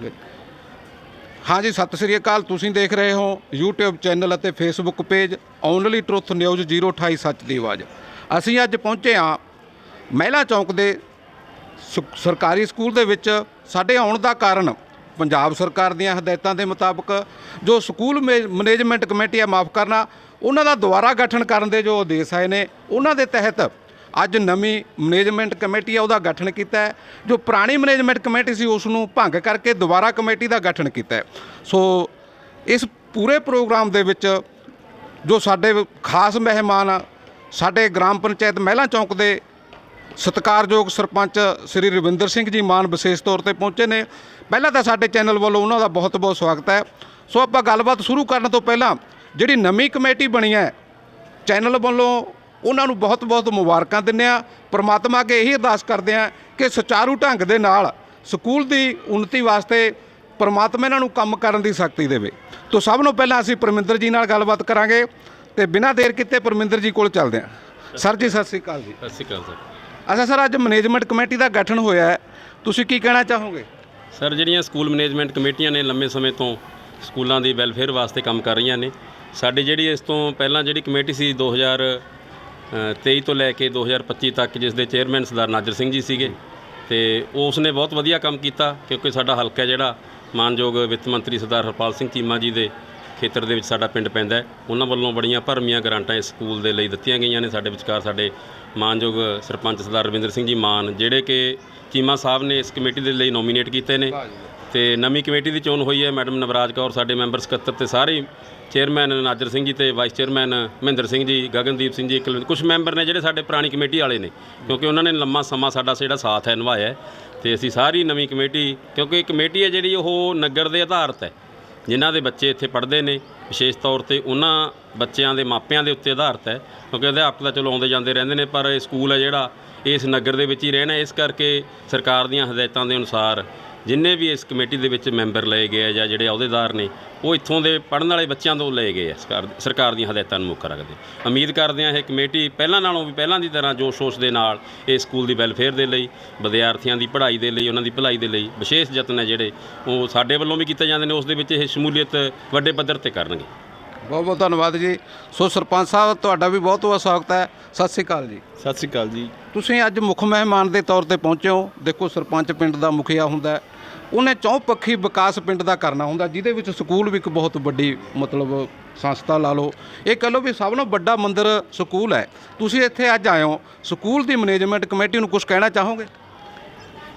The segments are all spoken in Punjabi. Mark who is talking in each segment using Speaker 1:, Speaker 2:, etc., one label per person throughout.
Speaker 1: ਚਾਹੋਗੇ ਹਾਂਜੀ, ਸਤਿ ਸ੍ਰੀ ਅਕਾਲ, ਤੁਸੀਂ ਦੇਖ ਰਹੇ ਹੋ YouTube ਚੈਨਲ ਅਤੇ Facebook page only truth news 028 ਸੱਚ ਦੀ ਆਵਾਜ਼। ਅਸੀਂ ਅੱਜ ਪਹੁੰਚੇ ਹਾਂ ਮਹਿਲਾ ਚੌਂਕ ਦੇ ਸ- ਸਰਕਾਰੀ ਸਕੂਲ ਦੇ ਵਿੱਚ। ਸਾਡੇ ਆਉਣ ਦਾ ਕਾਰਨ ਪੰਜਾਬ ਸਰਕਾਰ ਦੀਆਂ ਹਦਾਇਤਾਂ ਦੇ ਮੁਤਾਬਕ ਜੋ ਸਕੂਲ ਮੇ- ਮੈਨੇਜਮੈਂਟ ਕਮੇਟੀ ਹੈ ਮਾਫ ਕਰਨਾ, ਉਹਨਾਂ ਦਾ ਦੁਬਾਰਾ ਗਠਨ ਕਰਨ ਦੇ ਜੋ ਆਦੇਸ਼ ਆਏ ਨੇ, ਉਹਨਾਂ ਦੇ ਤਹਿਤ ਅੱਜ ਨਵੀਂ ਮੈਨੇਜਮੈਂਟ ਕਮੇਟੀ ਹੈ ਉਹਦਾ ਗਠਨ ਕੀਤਾ ਹੈ। ਜੋ ਪੁਰਾਣੀ ਮੈਨੇਜਮੈਂਟ ਕਮੇਟੀ ਸੀ, ਉਸ ਨੂੰ ਭੰਗ ਕਰਕੇ ਦੁਬਾਰਾ ਕਮੇਟੀ ਦਾ ਗਠਨ ਕੀਤਾ ਹੈ। ਸੋ, ਇਸ ਪੂਰੇ ਪ੍ਰੋਗਰਾਮ ਦੇ ਵਿੱਚ ਜੋ ਸਾਡੇ ਖਾਸ ਮਹਿਮਾਨ ਸਾਡੇ ਗ੍ਰਾਮ ਪੰਚਾਇਤ ਮਹਿਲਾ ਚੌਂਕ ਦੇ ਸਤਿਕਾਰਯੋਗ ਸਰਪੰਚ ਸ੍ਰੀ ਰਵਿੰਦਰ ਸਿੰਘ ਜੀ ਮਾਨ ਵਿਸ਼ੇਸ਼ ਤੌਰ ਤੇ ਪਹੁੰਚੇ ਨੇ। ਪਹਿਲਾਂ ਤਾਂ ਸਾਡੇ ਚੈਨਲ ਵੱਲੋਂ ਉਹਨਾਂ ਦਾ ਬਹੁਤ-ਬਹੁਤ ਸਵਾਗਤ ਹੈ। ਸੋ, ਆਪਾਂ ਗੱਲਬਾਤ ਸ਼ੁਰੂ ਕਰਨ ਤੋਂ ਪਹਿਲਾਂ ਜਿਹੜੀ ਨਵੀਂ ਕਮੇਟੀ ਬਣੀ ਹੈ, ਚੈਨਲ ਵੱਲੋਂ ਉਹਨਾਂ ਨੂੰ ਬਹੁਤ-ਬਹੁਤ ਮੁਬਾਰਕਾਂ ਦਿੰਦੇ ਆ ਪ੍ਰਮਾਤਮਾ ਅੱਗੇ ਇਹੀ ਅਰਦਾਸ ਕਰਦੇ ਆ ਕਿ ਸੁਚਾਰੂ ਢੰਗ ਦੇ ਨਾਲ ਸਕੂਲ ਦੀ ਉન્નਤੀ ਵਾਸਤੇ ਪ੍ਰਮਾਤਮਾ ਇਹਨਾਂ ਨੂੰ ਕੰਮ ਕਰਨ ਦੀ ਸ਼ਕਤੀ ਦੇਵੇ। ਤੋਂ ਸਭ ਨੂੰ ਪਹਿਲਾਂ ਅਸੀਂ ਪਰਮਿੰਦਰ ਜੀ ਨਾਲ ਗੱਲਬਾਤ ਕਰਾਂਗੇ ਤੇ ਬਿਨਾਂ ਦੇਰ ਕੀਤੇ ਪਰਮਿੰਦਰ ਜੀ ਕੋਲ ਚੱਲਦੇ ਹਾਂ। ਸਰ ਜੀ ਸਤਿ ਸ੍ਰੀ ਅਕਾਲ ਜੀ।
Speaker 2: ਸਤਿ ਸ਼੍ਰੀ ਅਕਾਲ ਸਰ।
Speaker 1: ਅੱਛਾ ਸਰ ਅੱਜ ਮੈਨੇਜਮੈਂਟ ਕਮੇਟੀ ਦਾ ਗਠਨ ਹੋਇਆ ਹੈ। ਤੁਸੀਂ ਕੀ ਕਹਿਣਾ ਚਾਹੋਗੇ?
Speaker 2: ਸਰ ਜਿਹੜੀਆਂ ਸਕੂਲ ਮੈਨੇਜਮੈਂਟ ਕਮੇਟੀਆਂ ਨੇ ਲੰਮੇ ਸਮੇਂ ਤੋਂ ਸਕੂਲਾਂ ਦੀ ਵੈਲਫੇਅਰ ਵਾਸਤੇ ਕੰਮ ਕਰ ਰਹੀਆਂ ਨੇ ਸਾਡੀ ਜਿਹੜੀ ਇਸ ਤੋਂ ਪਹਿਲਾਂ ਜਿਹੜੀ ਕਮੇਟੀ ਸੀ 2023 ਤੋਂ ਲੈ ਕੇ 2025 ਤੱਕ ਜਿਸ ਦੇ ਚੇਅਰਮੈਨ ਸਰਦਾਰ ਨਾਜਰ ਸਿੰਘ ਜੀ ਸੀਗੇ। ਤੇ ਉਸ ਨੇ ਬਹੁਤ ਵਧੀਆ ਕੰਮ ਕੀਤਾ ਕਿਉਂਕਿ ਸਾਡਾ ਹਲਕਾ ਜਿਹੜਾ ਮਾਨਯੋਗ ਵਿੱਤ ਮੰਤਰੀ ਸਰਦਾਰ ਹਰਪਾਲ ਸਿੰਘ ਚੀਮਾ ਜੀ ਦੇ ਖੇਤਰ ਦੇ ਵਿੱਚ ਸਾਡਾ ਪਿੰਡ ਪੈਂਦਾ ਉਹਨਾਂ ਵੱਲੋਂ ਬੜੀਆਂ ਭਰਮੀਆਂ ਗਰਾਂਟਾਂ ਇਸ ਸਕੂਲ ਦੇ ਲਈ ਦਿੱਤੀਆਂ ਗਈਆਂ ਨੇ। ਸਾਡੇ ਵਿਚਕਾਰ ਸਾਡੇ ਮਾਨਯੋਗ ਸਰਪੰਚ ਸਰਦਾਰ ਰਵਿੰਦਰ ਸਿੰਘ ਜੀ ਮਾਨ, ਜਿਹੜੇ ਕਿ ਚੀਮਾ ਸਾਹਿਬ ਨੇ ਇਸ ਕਮੇਟੀ ਦੇ ਲਈ ਨੋਮੀਨੇਟ ਕੀਤੇ ਨੇ। ਤੇ ਨਵੀਂ ਕਮੇਟੀ ਦੀ ਚੋਣ ਹੋਈ ਹੈ ਮੈਡਮ ਨਵਰਾਜ ਕੌਰ, ਸਾਡੇ ਮੈਂਬਰ ਸਕੱਤਰ ਤੇ ਸਾਰੇ ਚੇਅਰਮੈਨ ਨਾਜਰ ਸਿੰਘ ਜੀ ਤੇ ਵਾਈਸ ਚੇਅਰਮੈਨ ਮਹਿੰਦਰ ਸਿੰਘ ਜੀ, ਗਗਨਦੀਪ ਸਿੰਘ ਜੀ ਕੁਲਵਿੰਦਰ ਕੁਝ ਮੈਂਬਰ ਨੇ ਜਿਹੜੇ ਸਾਡੇ ਪੁਰਾਣੀ ਕਮੇਟੀ ਵਾਲੇ ਨੇ, ਕਿਉਂਕਿ ਉਹਨਾਂ ਨੇ ਲੰਮਾ ਸਮਾਂ ਸਾਡਾ ਜਿਹੜਾ ਸਾਥ ਹੈ, ਨਿਭਾਇਆ ਹੈ ਤੇ ਅਸੀਂ ਸਾਰੀ ਨਵੀਂ ਕਮੇਟੀ, ਕਿਉਂਕਿ ਕਮੇਟੀ ਹੈ ਜਿਹੜੀ ਉਹ ਨਗਰ ਦੇ ਆਧਾਰਿਤ ਹੈ, ਜਿਨ੍ਹਾਂ ਦੇ ਬੱਚੇ ਇੱਥੇ ਪੜ੍ਹਦੇ ਨੇ, ਵਿਸ਼ੇਸ਼ ਤੌਰ ਤੇ ਉਹਨਾਂ ਬੱਚਿਆਂ ਦੇ ਮਾਪਿਆਂ ਦੇ ਉੱਤੇ ਆਧਾਰਿਤ ਹੈ, ਕਿਉਂਕਿ ਅਧਿਆਪਕ ਤਾਂ ਚਲੋ ਆਉਂਦੇ ਜਾਂਦੇ ਰਹਿੰਦੇ ਨੇ, ਪਰ ਇਹ ਸਕੂਲ ਹੈ ਜਿਹੜਾ, ਇਸ ਨਗਰ ਦੇ ਵਿੱਚ ਹੀ ਰਹਿਣਾ ਇਸ ਕਰਕੇ ਸਰਕਾਰ ਦੀਆਂ ਹਦਾਇਤਾਂ ਦੇ ਅਨੁਸਾਰ ਜਿੰਨੇ ਵੀ ਇਸ ਕਮੇਟੀ ਦੇ ਵਿੱਚ ਮੈਂਬਰ ਲਏ ਗਏ ਆ ਜਾਂ ਜਿਹੜੇ ਅਹੁਦੇਦਾਰ ਨੇ, ਉਹ ਇੱਥੋਂ ਦੇ ਪੜ੍ਹਨ ਵਾਲੇ ਬੱਚਿਆਂ ਤੋਂ ਲਏ ਗਏ ਆ ਸਰਕਾਰ ਸਰਕਾਰ ਦੀਆਂ ਹਦਾਇਤਾਂ ਨੂੰ ਮੁੱਖ ਰੱਖਦੇ। ਉਮੀਦ ਕਰਦੇ ਆ ਇਹ ਕਮੇਟੀ ਪਹਿਲਾਂ ਨਾਲੋਂ ਵੀ ਪਹਿਲਾਂ ਦੀ ਤਰ੍ਹਾਂ ਜੋਸ਼-ਸ਼ੋਸ਼ ਦੇ ਨਾਲ ਇਹ ਸਕੂਲ ਦੀ ਵੈਲਫੇਅਰ ਦੇ ਲਈ, ਵਿਦਿਆਰਥੀਆਂ ਦੀ ਪੜ੍ਹਾਈ ਦੇ ਲਈ, ਉਹਨਾਂ ਦੀ ਭਲਾਈ ਦੇ ਲਈ ਵਿਸ਼ੇਸ਼ ਯਤਨ ਹੈ ਜਿਹੜੇ, ਉਹ ਸਾਡੇ ਵੱਲੋਂ ਵੀ ਕੀਤੇ ਜਾਂਦੇ ਨੇ, ਉਸ ਦੇ ਵਿੱਚ ਇਹ ਸ਼ਮੂਲੀਅਤ ਵੱਡੇ ਪੱਧਰ ਤੇ ਕਰਨਗੇ।
Speaker 1: ਬਹੁਤ ਬਹੁਤ ਧੰਨਵਾਦ ਜੀ। ਸੋ ਸਰਪੰਚ ਸਾਹਿਬ ਤੁਹਾਡਾ ਵੀ ਬਹੁਤ ਬਹੁਤ ਸਵਾਗਤ ਹੈ। ਸਤਿ ਸ੍ਰੀ ਅਕਾਲ ਜੀ।
Speaker 3: ਸਤਿ ਸ੍ਰੀ ਅਕਾਲ ਜੀ।
Speaker 1: ਤੁਸੀਂ ਅੱਜ ਮੁੱਖ ਮਹਿਮਾਨ ਦੇ ਤੌਰ ਤੇ ਪਹੁੰਚੇ ਹੋ। ਦੇਖੋ ਸਰਪੰਚ ਪਿੰਡ ਦਾ ਮੁਖੀਆ ਹੁੰਦਾ ਹੈ। ਉਹਨੇ ਚੌਪੱਖੀ ਵਿਕਾਸ ਪਿੰਡ ਦਾ ਕਰਨਾ ਹੁੰਦਾ ਜਿਹਦੇ ਵਿੱਚ ਸਕੂਲ ਵੀ ਇੱਕ ਬਹੁਤ ਵੱਡੀ ਮਤਲਬ ਸੰਸਥਾ ਲਾ ਲਓ। ਇਹ ਕਹ ਲਓ ਵੀ ਸਭ ਤੋਂ ਵੱਡਾ ਮੰਦਿਰ ਸਕੂਲ ਹੈ। ਤੁਸੀਂ ਇੱਥੇ ਅੱਜ ਆਏ ਹੋ। ਸਕੂਲ ਦੀ ਮੈਨੇਜਮੈਂਟ ਕਮੇਟੀ ਨੂੰ ਕੁਝ ਕਹਿਣਾ ਚਾਹੋਗੇ?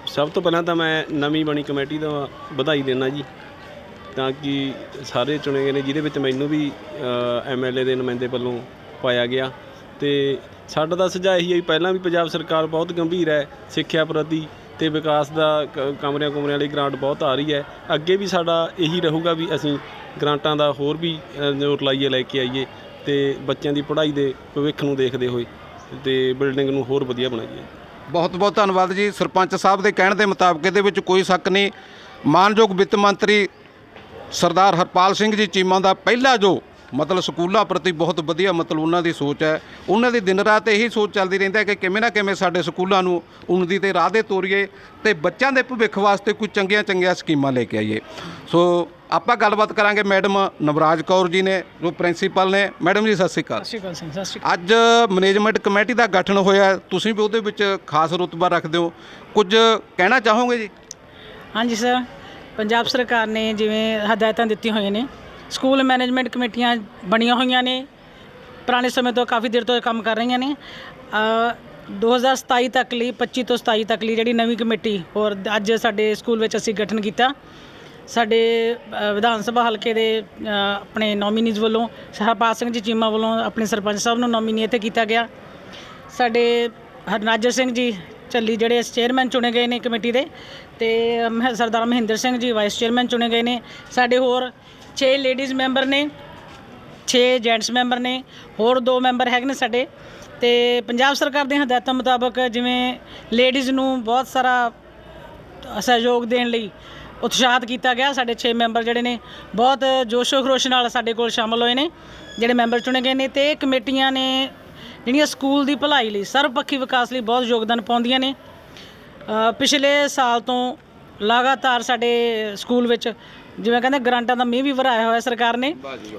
Speaker 3: ਸਭ ਤੋਂ ਪਹਿਲਾਂ ਤਾਂ ਮੈਂ ਨਵੀਂ ਬਣੀ ਕਮੇਟੀ ਦਾ ਵਧਾਈ ਦੇਣਾ ਜੀ। ਤਾਂ ਕਿ ਸਾਰੇ ਚੁਣੇ ਗਏ ਨੇ ਜਿਹਦੇ ਵਿੱਚ ਮੈਨੂੰ ਵੀ ਐਮਐਲਏ ਦੇ ਨੁਮਾਇੰਦੇ ਵੱਲੋਂ ਪਾਇਆ ਗਿਆ। ਤੇ ਸਾਡਾ ਤਾਂ ਸੁਝਾਅ ਇਹੀ ਹੈ ਪਹਿਲਾਂ ਵੀ ਪੰਜਾਬ ਸਰਕਾਰ ਬਹੁਤ ਗੰਭੀਰ ਹੈ ਸਿੱਖਿਆ ਪ੍ਰਤੀ ਤੇ ਵਿਕਾਸ ਦਾ ਕ- ਕਮਰਿਆਂ ਕੁਮਰਿਆਂ ਲਈ ਗ੍ਰਾਂਟ ਬਹੁਤ ਆ ਰਹੀ ਹੈ। ਅੱਗੇ ਵੀ ਸਾਡਾ ਇਹੀ ਰਹੂਗਾ ਵੀ ਅਸੀਂ ਗ੍ਰਾਂਟਾਂ ਦਾ ਹੋਰ ਵੀ ਅ, ਜ਼ੋਰ ਲਾਈਏ ਲੈ ਕੇ ਆਈਏ ਤੇ ਬੱਚਿਆਂ ਦੀ ਪੜ੍ਹਾਈ ਦੇ ਭਵਿੱਖ ਨੂੰ ਦੇਖਦੇ ਹੋਏ ਤੇ ਬਿਲਡਿੰਗ ਨੂੰ ਹੋਰ ਵਧੀਆ ਬਣਾਈਏ।
Speaker 1: ਬਹੁਤ ਬਹੁਤ ਧੰਨਵਾਦ ਜੀ। ਸਰਪੰਚ ਸਾਹਿਬ ਦੇ ਕਹਿਣ ਦੇ ਮੁਤਾਬਕ ਇਹਦੇ ਵਿੱਚ ਕੋਈ ਸ਼ੱਕ ਨਹੀਂ। ਮਾਨਯੋਗ ਵਿੱਤ ਮੰਤਰੀ ਸਰਦਾਰ ਹਰਪਾਲ ਸਿੰਘ ਜੀ ਚੀਮਾ ਦਾ ਪਹਿਲਾ ਜੋ ਮਤਲਬ ਸਕੂਲਾਂ ਪ੍ਰਤੀ ਬਹੁਤ ਵਧੀਆ ਮਤਲਬ ਉਹਨਾਂ ਦੀ ਸੋਚ ਹੈ ਉਹਨਾਂ ਦੀ ਦਿਨ ਰਾਤ ਇਹੀ ਸੋਚ ਚੱਲਦੀ ਰਹਿੰਦੀ ਹੈ ਕਿ ਕਿਵੇਂ ਨਾ ਕਿਵੇਂ ਸਾਡੇ ਸਕੂਲਾਂ ਨੂੰ ਉન્નਤੀ ਤੇ ਰਾਹ ਦੇ ਤੋਰੀਏ ਤੇ ਬੱਚਿਆਂ ਦੇ ਭਵਿੱਖ ਵਾਸਤੇ ਕੋਈ ਚੰਗੀਆਂ ਚੰਗੀਆਂ ਸਕੀਮਾਂ ਲੈ ਕੇ ਆਈਏ। ਸੋ ਆਪਾਂ ਗੱਲਬਾਤ ਕਰਾਂਗੇ ਮੈਡਮ ਨਵਰਾਜ ਕੌਰ ਜੀ ਨੇ ਜੋ ਪ੍ਰਿੰਸੀਪਲ ਨੇ। ਮੈਡਮ ਜੀ ਸਤਿ ਸ਼੍ਰੀ ਅਕਾਲ।
Speaker 4: ਸਤਿ ਸ਼੍ਰੀ ਅਕਾਲ ਸਤਿ ਸ਼੍ਰੀ
Speaker 1: ਅੱਜ ਮੈਨੇਜਮੈਂਟ ਕਮੇਟੀ ਦਾ ਗਠਨ ਹੋਇਆ। ਤੁਸੀਂ ਵੀ ਉਹਦੇ ਵਿੱਚ ਖਾਸ ਰੁਤਬਾ ਰੱਖਦੇ ਹੋ। ਕੁਝ ਕਹਿਣਾ ਚਾਹੋਗੇ ਜੀ?
Speaker 4: ਅਕਾਲ ਹਾਂਜੀ ਸਰ। ਪੰਜਾਬ ਸਰਕਾਰ ਨੇ ਜਿਵੇਂ ਹਦਾਇਤਾਂ ਦਿੱਤੀਆਂ ਹੋਈਆਂ ਨੇ ਸਕੂਲ ਮੈਨੇਜਮੈਂਟ ਕਮੇਟੀਆਂ ਬਣੀਆਂ ਹੋਈਆਂ ਨੇ ਪੁਰਾਣੇ ਸਮੇਂ ਤੋਂ ਕਾਫੀ ਦੇਰ ਤੋਂ ਕੰਮ ਕਰ ਰਹੀਆਂ ਨੇ। ਅ, 2027 ਤੱਕ ਲਈ 25 ਤੋਂ 27 ਤੱਕ ਲਈ ਜਿਹੜੀ ਨਵੀਂ ਕਮੇਟੀ ਹੋਰ ਅੱਜ ਸਾਡੇ ਸਕੂਲ ਵਿੱਚ ਅਸੀਂ ਗਠਨ ਕੀਤਾ। ਸਾਡੇ ਵਿਧਾਨ ਸਭਾ ਹਲਕੇ ਦੇ ਆਪਣੇ ਨੋਮੀਨੀਜ਼ ਵੱਲੋਂ ਹਰਪਾਲ ਸਿੰਘ ਜੀ ਚੀਮਾ ਵੱਲੋਂ ਆਪਣੇ ਸਰਪੰਚ ਸਾਹਿਬ ਨੂੰ ਨੋਮੀਨੀ ਇੱਥੇ ਕੀਤਾ ਗਿਆ। ਸਾਡੇ ਹਰਨਾਜਰ ਸਿੰਘ ਜੀ ਚੱਲੀ ਜਿਹੜੇ ਚੇਅਰਮੈਨ ਚੁਣੇ ਗਏ ਨੇ ਕਮੇਟੀ ਦੇ ਤੇ ਮਹ- ਸਰਦਾਰ ਮਹਿੰਦਰ ਸਿੰਘ ਜੀ ਵਾਈਸ ਚੇਅਰਮੈਨ ਚੁਣੇ ਗਏ ਨੇ। ਸਾਡੇ ਹੋਰ 6 ਲੇਡੀਜ਼ ਮੈਂਬਰ ਨੇ 6 ਜੈਂਟਸ ਮੈਂਬਰ ਨੇ, ਹੋਰ ਦੋ ਮੈਂਬਰ ਹੈਗੇ ਨੇ ਸਾਡੇ। ਤੇ ਪੰਜਾਬ ਸਰਕਾਰ ਦੀਆਂ ਹਦਾਇਤਾਂ ਮੁਤਾਬਕ ਜਿਵੇਂ ਲੇਡੀਜ਼ ਨੂੰ ਬਹੁਤ ਸਾਰਾ ਸਹਿਯੋਗ ਦੇਣ ਲਈ ਉਤਸ਼ਾਹਿਤ ਕੀਤਾ ਗਿਆ, ਸਾਡੇ 6 ਮੈਂਬਰ ਜਿਹੜੇ ਨੇ ਬਹੁਤ ਜੋਸ਼ੋ ਖਰੋਸ਼ ਨਾਲ ਸਾਡੇ ਕੋਲ ਸ਼ਾਮਲ ਹੋਏ ਨੇ, ਜਿਹੜੇ ਮੈਂਬਰ ਚੁਣੇ ਗਏ ਨੇ ਤੇ ਕਮੇਟੀਆਂ ਨੇ ਜਿਹੜੀਆਂ ਸਕੂਲ ਦੀ ਭਲਾਈ ਲਈ ਸਰਵਪੱਖੀ ਵਿਕਾਸ ਲਈ ਬਹੁਤ ਯੋਗਦਾਨ ਪਾਉਂਦੀਆਂ ਨੇ। ਪਿਛਲੇ ਸਾਲ ਤੋਂ ਲਗਾਤਾਰ ਸਾਡੇ ਸਕੂਲ ਵਿੱਚ ਜਿਵੇਂ ਕਹਿੰਦੇ ਗ੍ਰਾਂਟਾਂ ਦਾ ਮੀਂਹ ਵੀ ਵਰਾਇਆ ਹੋਇਆ ਸਰਕਾਰ ਨੇ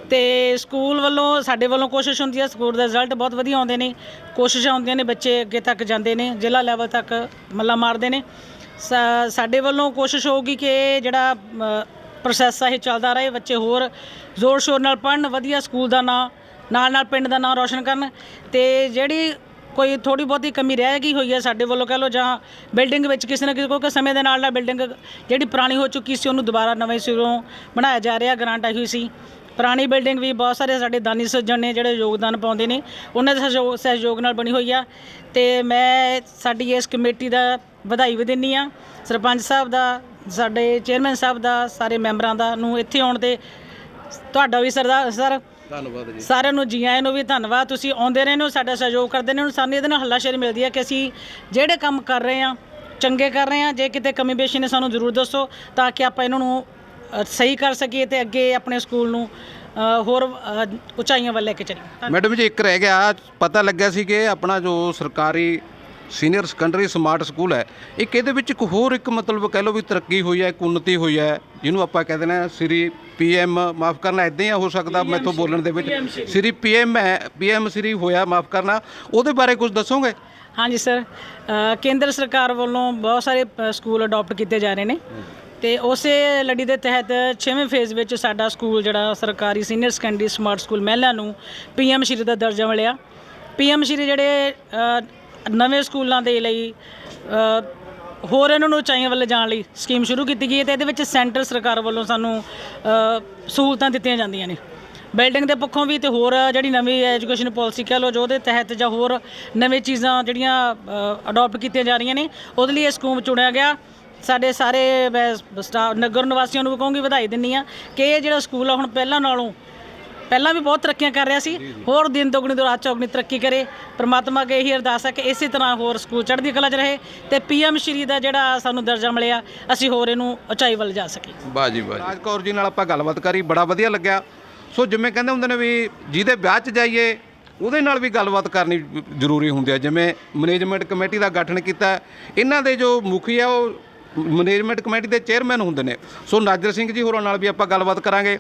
Speaker 4: ਤੇ ਸਕੂਲ ਵੱਲੋਂ ਸਾਡੇ ਵੱਲੋਂ ਕੋਸ਼ਿਸ਼ ਹੁੰਦੀ ਹੈ ਸਕੂਲ ਦੇ ਰਿਜ਼ਲਟ ਬਹੁਤ ਵਧੀਆ ਆਉਂਦੇ ਨੇ ਕੋਸ਼ਿਸ਼ਾਂ ਹੁੰਦੀਆਂ ਨੇ ਬੱਚੇ ਅੱਗੇ ਤੱਕ ਜਾਂਦੇ ਨੇ ਜ਼ਿਲ੍ਹਾ ਲੈਵਲ ਤੱਕ ਮੱਲਾ ਮਾਰਦੇ ਨੇ। ਸਾਡੇ ਵੱਲੋਂ ਕੋਸ਼ਿਸ਼ ਹੋਊਗੀ ਕਿ ਜਿਹੜਾ ਪ੍ਰੋਸੈਸ ਆ ਇਹ ਚੱਲਦਾ ਰਹੇ ਬੱਚੇ ਹੋਰ ਜ਼ੋਰ ਸ਼ੋਰ ਨਾਲ ਪੜ੍ਹਨ ਵਧੀਆ ਸਕੂਲ ਦਾ ਨਾਂ ਨਾਲ ਨਾਲ ਪਿੰਡ ਦਾ ਨਾਂ ਰੋਸ਼ਨ ਕਰਨ ਤੇ ਜਿਹੜੀ ਕੋਈ ਥੋੜੀ ਬਹੁਤੀ ਕਮੀ ਰਹਿ ਗਈ ਹੋਈ ਹੈ ਸਾਡੇ ਵੱਲੋਂ ਕਹ ਲਓ ਜਾਂ ਬਿਲਡਿੰਗ ਵਿੱਚ ਕਿਸੇ ਨਾ ਕਿਸੇ ਕਿਉਂਕਿ ਸਮੇਂ ਦੇ ਨਾਲ ਨਾਲ ਬਿਲਡਿੰਗ ਜਿਹੜੀ ਪੁਰਾਣੀ ਹੋ ਚੁੱਕੀ ਸੀ ਉਹਨੂੰ ਦੁਬਾਰਾ ਨਵੇਂ ਸਿਰੋਂ ਬਣਾਇਆ ਜਾ ਰਿਹਾ, ਗ੍ਰਾਂਟ ਆਈ ਹੋਈ ਸੀ। ਪੁਰਾਣੀ ਬਿਲਡਿੰਗ ਵੀ ਬਹੁਤ ਸਾਰੇ ਸਾਡੇ ਦਾਨੀ ਸੱਜਣ ਨੇ ਜਿਹੜੇ ਯੋਗਦਾਨ ਪਾਉਂਦੇ ਨੇ, ਉਹਨਾਂ ਦੇ ਸਹਿਯੋਗ ਸਹਿਯੋਗ ਨਾਲ ਬਣੀ ਹੋਈ ਆ ਤੇ ਮੈਂ ਸਾਡੀ ਇਸ ਕਮੇਟੀ ਦਾ ਵਧਾਈ ਵੀ ਦਿੰਦੀ ਆ। ਸਰਪੰਚ ਸਾਹਿਬ ਦਾ, ਸਾਡੇ ਚੇਅਰਮੈਨ ਸਾਹਿਬ ਦਾ, ਸਾਰੇ ਮੈਂਬਰਾਂ ਦਾ ਨੂੰ ਇੱਥੇ ਆਉਣ ਤੇ ਤੁਹਾਡਾ ਵੀ ਸਰਦਾਰ ਸਰ
Speaker 1: ਧੰਨਵਾਦ ਜੀ।
Speaker 4: ਸਾਰਿਆਂ ਨੂੰ ਜੀ ਆਇਆਂ ਨੂੰ ਵੀ ਧੰਨਵਾਦ। ਤੁਸੀਂ ਆਉਂਦੇ ਰਹੇ ਨੂੰ ਸਾਡਾ ਸਹਿਯੋਗ ਕਰਦੇ ਨੇ ਸਾਨੂੰ ਇਹਦੇ ਨਾਲ ਹੱਲਾਸ਼ੇਰੀ ਮਿਲਦੀ ਹੈ ਕਿ ਅਸੀਂ ਜਿਹੜੇ ਕੰਮ ਕਰ ਰਹੇ ਹਾਂ ਚੰਗੇ ਕਰ ਰਹੇ ਹਾਂ ਜੇ ਕਿਤੇ ਕਮੀ ਬੇਸ਼ੀ ਨੇ ਸਾਨੂੰ ਜ਼ਰੂਰ ਦੱਸੋ ਤਾਂ ਕਿ ਆਪਾਂ ਇਹਨਾਂ ਨੂੰ ਅ, ਸਹੀ ਕਰ ਸਕੀਏ ਤੇ ਅੱਗੇ ਆਪਣੇ ਸਕੂਲ ਨੂੰ ਅ, ਹੋਰ ਅ, ਉਚਾਈਆਂ ਵੱਲ ਲੈ ਕੇ ਚੱਲੀਏ।
Speaker 1: ਮੈਡਮ ਜੀ ਇੱਕ ਰਹਿ ਗਿਆ ਪਤਾ ਲੱਗਿਆ ਸੀ ਕਿ ਆਪਣਾ ਜੋ ਸਰਕਾਰੀ ਸੀਨੀਅਰ ਸੈਕੰਡਰੀ ਸਮਾਰਟ ਸਕੂਲ ਹੈ। ਇੱਕ ਇਹਦੇ ਵਿੱਚ ਇੱਕ ਹੋਰ ਇੱਕ ਮਤਲਬ ਕਹਿ ਲਓ ਵੀ ਤਰੱਕੀ ਹੋਈ ਹੈ ਇੱਕ ਉન્નਤੀ ਹੋਈ ਹੈ ਜਿਹਨੂੰ ਆਪਾਂ ਕਹਿ ਦਿੰਦੇ ਹਾਂ ਸ੍ਰੀ ਪੀਐਮ ਮਾਫ ਕਰਨਾ ਇਦਾਂ ਹੀ ਹੋ ਸਕਦਾ ਮੈਥੋਂ ਬੋਲਣ ਦੇ ਵਿੱਚ। ਸ੍ਰੀ। ਪੀਐਮ ਹੈ ਪੀਐਮ ਸ੍ਰੀ ਹੋਇਆ ਮਾਫ ਕਰਨਾ। ਉਹਦੇ ਬਾਰੇ ਕੁਝ ਦੱਸੋਗੇ?
Speaker 4: ਹਾਂਜੀ ਸਰ ਕੇਂਦਰ ਸਰਕਾਰ ਵੱਲੋਂ ਬਹੁਤ ਸਾਰੇ ਸਕੂਲ ਅਡਾਪਟ ਕੀਤੇ ਜਾ ਰਹੇ ਨੇ। ਤੇ ਉਸੇ ਲੜੀ ਦੇ ਤਹਿਤ 6ਵੇਂ ਫੇਜ਼ ਵਿੱਚ ਸਾਡਾ ਸਕੂਲ ਜਿਹੜਾ ਸਰਕਾਰੀ ਸੀਨੀਅਰ ਸੈਕੰਡਰੀ ਸਮਾਰਟ ਸਕੂਲ ਮਹਿਲਾ ਨੂੰ ਪੀਐਮ ਸ਼੍ਰੀ ਦਾ ਦਰਜਾ ਮਿਲਿਆ। ਪੀਐਮ ਸ਼੍ਰੀ ਜਿਹੜੇ ਨਵੇਂ ਸਕੂਲਾਂ ਦੇ ਲਈ ਹੋਰ ਇਹਨਾਂ ਨੂੰ ਉਚਾਈਆਂ ਵੱਲ ਜਾਣ ਲਈ ਸਕੀਮ ਸ਼ੁਰੂ ਕੀਤੀ ਗਈ ਹੈ ਤੇ ਇਹਦੇ ਵਿੱਚ ਸੈਂਟਰ ਸਰਕਾਰ ਵੱਲੋਂ ਸਾਨੂੰ ਸਹੂਲਤਾਂ ਦਿੱਤੀਆਂ ਜਾਂਦੀਆਂ ਨੇ। ਬਿਲਡਿੰਗ ਦੇ ਪੱਖੋਂ ਵੀ ਤੇ ਹੋਰ ਜਿਹੜੀ ਨਵੀਂ ਐਜੂਕੇਸ਼ਨ ਪਾਲਿਸੀ ਕਹਿ ਲਓ ਜੋ ਉਹਦੇ ਤਹਿਤ ਜਾਂ ਹੋਰ ਨਵੇਂ ਚੀਜ਼ਾਂ ਜਿਹੜੀਆਂ ਅਡਾਪਟ ਕੀਤੀਆਂ ਜਾ ਰਹੀਆਂ ਨੇ, ਉਹਦੇ ਲਈ ਇਹ ਸਕੂਮ ਚੁਣਿਆ ਗਿਆ। ਸਾਡੇ ਸਾਰੇ ਮੈਂ ਸਟਾਫ ਨਗਰ ਨਿਵਾਸੀਆਂ ਨੂੰ ਵੀ ਕਹੂੰਗੀ ਵਧਾਈ ਦਿੰਨੀ ਆ ਕਿ ਇਹ ਜਿਹੜਾ ਸਕੂਲ ਆ ਹੁਣ ਪਹਿਲਾਂ ਨਾਲੋਂ ਪਹਿਲਾਂ ਵੀ ਬਹੁਤ ਤਰੱਕੀਆਂ ਕਰ ਰਿਹਾ ਸੀ। ਹੋਰ ਦਿਨ ਦੁਗਣੀ ਤੋਂ ਰਾਤ ਚੌਗਣੀ ਤਰੱਕੀ ਕਰੇ। ਪ੍ਰਮਾਤਮਾ ਅੱਗੇ ਇਹੀ ਅਰਦਾਸ ਹੈ ਕਿ ਇਸੇ ਤਰ੍ਹਾਂ ਹੋਰ ਸਕੂਲ ਚੜ੍ਹਦੀ ਕਲਾ 'ਚ ਰਹੇ ਤੇ ਪੀਐਮ ਸ਼੍ਰੀ ਦਾ ਜਿਹੜਾ ਸਾਨੂੰ ਦਰਜਾ ਮਿਲਿਆ ਅਸੀਂ ਹੋਰ ਇਹਨੂੰ ਉਚਾਈ ਵੱਲ ਜਾ ਸਕੀਏ।
Speaker 1: ਵਾਹ ਜੀ ਵਾਹ ਰਾਜ ਕੌਰ ਜੀ ਨਾਲ ਆਪਾਂ ਗੱਲਬਾਤ ਕਰੀ ਬੜਾ ਵਧੀਆ ਲੱਗਿਆ। ਸੋ ਜਿਵੇਂ ਕਹਿੰਦੇ ਹੁੰਦੇ ਨੇ ਵੀ ਜਿਹਦੇ ਵਿਆਹ 'ਚ ਜਾਈਏ ਉਹਦੇ ਨਾਲ ਵੀ ਗੱਲਬਾਤ ਕਰਨੀ ਜ਼ਰੂਰੀ ਹੁੰਦੀ ਹੈ। ਜਿਵੇਂ ਮੈਨੇਜਮੈਂਟ ਕਮੇਟੀ ਦਾ ਗਠਨ ਕੀਤਾ। ਇਹਨਾਂ ਦੇ ਜੋ ਮੁਖੀ ਆ ਉਹ ਮੈਨੇਜਮੈਂਟ ਕਮੇਟੀ ਦੇ ਚੇਅਰਮੈਨ ਹੁੰਦੇ ਨੇ। ਸੋ ਨਾਜਰ ਸਿੰਘ ਜੀ ਹੋਰਾਂ ਨਾਲ ਵੀ ਆਪਾਂ ਗੱਲਬਾਤ ਕਰਾਂਗੇ।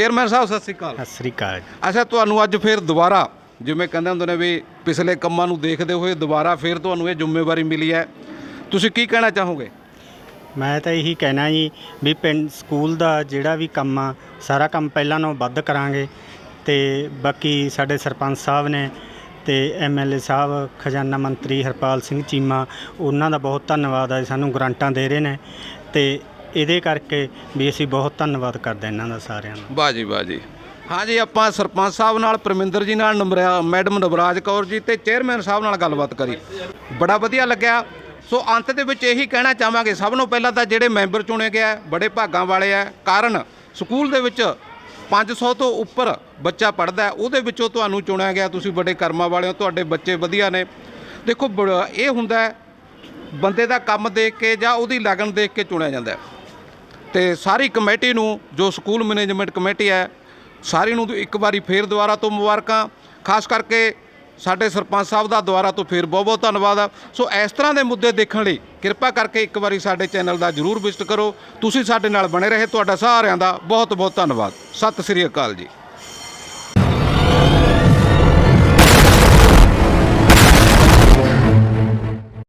Speaker 1: ਚੇਅਰਮੈਨ ਸਾਹਿਬ ਸਤਿ ਸ੍ਰੀ ਅਕਾਲ।
Speaker 5: ਸਤਿ ਸ੍ਰੀ ਅਕਾਲ
Speaker 1: ਅੱਛਾ ਤੁਹਾਨੂੰ ਅੱਜ ਫੇਰ ਦੁਬਾਰਾ ਜਿਵੇਂ ਕਹਿੰਦੇ ਹੁੰਦੇ ਨੇ ਵੀ ਪਿਛਲੇ ਕੰਮਾਂ ਨੂੰ ਦੇਖਦੇ ਹੋਏ ਦੁਬਾਰਾ ਫੇਰ ਤੁਹਾਨੂੰ ਇਹ ਜ਼ਿੰਮੇਵਾਰੀ ਮਿਲੀ ਹੈ। ਤੁਸੀਂ ਕੀ ਕਹਿਣਾ ਚਾਹੋਗੇ?
Speaker 5: ਮੈਂ ਤਾਂ ਇਹੀ ਕਹਿਣਾ ਜੀ ਵੀ ਪਿੰਡ ਸਕੂਲ ਦਾ ਜਿਹੜਾ ਵੀ ਕੰਮ ਆ ਸਾਰਾ ਕੰਮ ਪਹਿਲਾਂ ਨਾਲੋਂ ਵੱਧ ਕਰਾਂਗੇ ਤੇ ਬਾਕੀ ਸਾਡੇ ਸਰਪੰਚ ਸਾਹਿਬ ਨੇ ਤੇ ਐਮਐਲਏ ਸਾਹਿਬ ਖਜ਼ਾਨਾ ਮੰਤਰੀ ਹਰਪਾਲ ਸਿੰਘ ਚੀਮਾ ਉਹਨਾਂ ਦਾ ਬਹੁਤ ਧੰਨਵਾਦ ਹੈ ਸਾਨੂੰ ਗ੍ਰਾਂਟਾਂ ਦੇ ਰਹੇ ਨੇ ਤੇ ਇਹਦੇ ਕਰਕੇ ਵੀ ਅਸੀਂ ਬਹੁਤ ਧੰਨਵਾਦ ਕਰਦੇ ਇਹਨਾਂ ਦਾ ਸਾਰਿਆਂ ਦਾ।
Speaker 1: ਵਾਹ ਜੀ ਵਾਹ ਹਾਂ ਜੀ ਆਪਾਂ ਸਰਪੰਚ ਸਾਹਿਬ ਨਾਲ ਪਰਮਿੰਦਰ ਜੀ ਨਾਲ ਨੰਬਰਾ ਮੈਡਮ ਨਵਰਾਜ ਕੌਰ ਜੀ ਤੇ ਚੇਅਰਮੈਨ ਸਾਹਿਬ ਨਾਲ ਗੱਲਬਾਤ ਕਰੀ। ਬੜਾ ਵਧੀਆ ਲੱਗਿਆ। ਸੋ ਅੰਤ ਦੇ ਵਿੱਚ ਇਹੀ ਕਹਿਣਾ ਚਾਹਾਂਗੇ ਸਭ ਨੂੰ ਪਹਿਲਾਂ ਤਾਂ ਜਿਹੜੇ ਮੈਂਬਰ ਚੁਣੇ ਗਿਆ ਬੜੇ ਭਾਗਾਂ ਵਾਲੇ ਆ ਕਾਰਨ ਸਕੂਲ ਦੇ ਵਿੱਚ 500 ਤੋਂ ਉੱਪਰ ਬੱਚਾ ਪੜਦਾ ਉਹਦੇ ਵਿੱਚੋਂ ਤੁਹਾਨੂੰ ਚੁਣਿਆ ਗਿਆ ਤੁਸੀਂ ਬੜੇ ਕਰਮਾਂ ਵਾਲੇ ਹੋ ਤੁਹਾਡੇ ਬੱਚੇ ਵਧੀਆ ਨੇ। ਦੇਖੋ ਬ ਇਹ ਹੁੰਦਾ ਹੈ, ਬੰਦੇ ਦਾ ਕੰਮ ਦੇਖ ਕੇ ਜਾਂ ਉਹਦੀ ਲਗਨ ਦੇਖ ਕੇ ਚੁਣਿਆ ਜਾਂਦਾ ਹੈ। ਤੇ ਸਾਰੀ ਕਮੇਟੀ ਨੂੰ, ਜੋ ਸਕੂਲ ਮੈਨੇਜਮੈਂਟ ਕਮੇਟੀ ਹੈ, ਸਾਰੀ ਨੂੰ ਇੱਕ ਵਾਰੀ ਫੇਰ ਦੁਬਾਰਾ ਤੋਂ ਮੁਬਾਰਕਾਂ, ਖਾਸ ਕਰਕੇ ਸਾਡੇ ਸਰਪੰਚ ਸਾਹਿਬ ਦਾ ਦੁਬਾਰਾ ਤੋਂ ਫੇਰ ਬਹੁਤ ਬਹੁਤ ਧੰਨਵਾਦ। ਆ ਸੋ ਇਸ ਤਰ੍ਹਾਂ ਦੇ ਮੁੱਦੇ ਦੇਖਣ ਲਈ ਕਿਰਪਾ ਕਰਕੇ ਇੱਕ ਵਾਰੀ ਸਾਡੇ ਚੈਨਲ ਦਾ ਜਰੂਰ ਵਿਜ਼ਿਟ ਕਰੋ। ਤੁਸੀਂ ਸਾਡੇ ਨਾਲ ਬਣੇ ਰਹੇ, ਤੁਹਾਡਾ ਸਾਰਿਆਂ ਦਾ ਬਹੁਤ ਬਹੁਤ ਧੰਨਵਾਦ। ਸਤਿ ਸ੍ਰੀ ਅਕਾਲ ਜੀ।